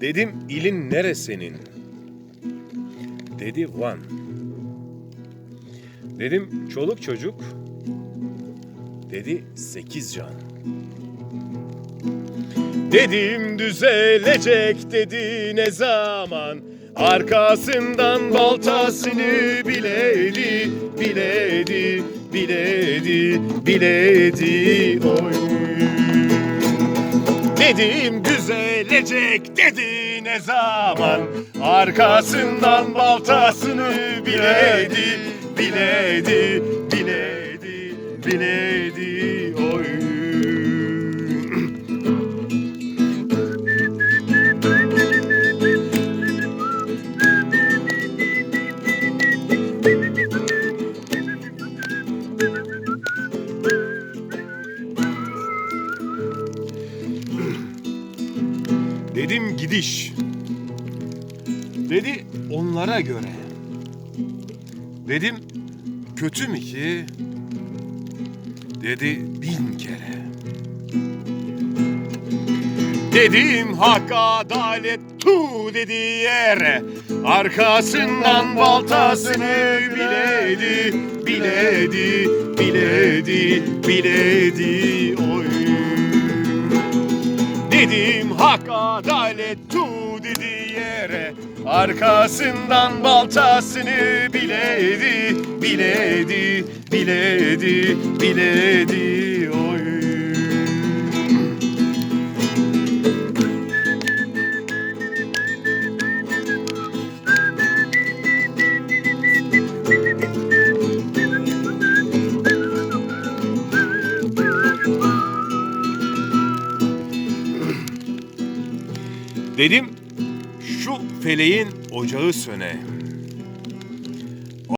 Dedim ilin nere senin? Dedi Van. Dedim çoluk çocuk. Dedi sekiz can. Dedim düzelecek dedi ne zaman Arkasından baltasını biledi Biledi, biledi, biledi Oy Dedim düzelecek dedi ne zaman? Arkasından baltasını biledi Biledi, biledi, biledi Oy Dedim gidiş. Dedi onlara göre. Dedim kötü mü ki? Dedi bin kere. Dedim hak adalet tu dedi yere Arkasından baltasını biledi Biledi, biledi, biledi oy hak adalet tu dedi yere. Arkasından baltasını biledi Biledi, biledi, biledi Dedim şu feleğin ocağı söne.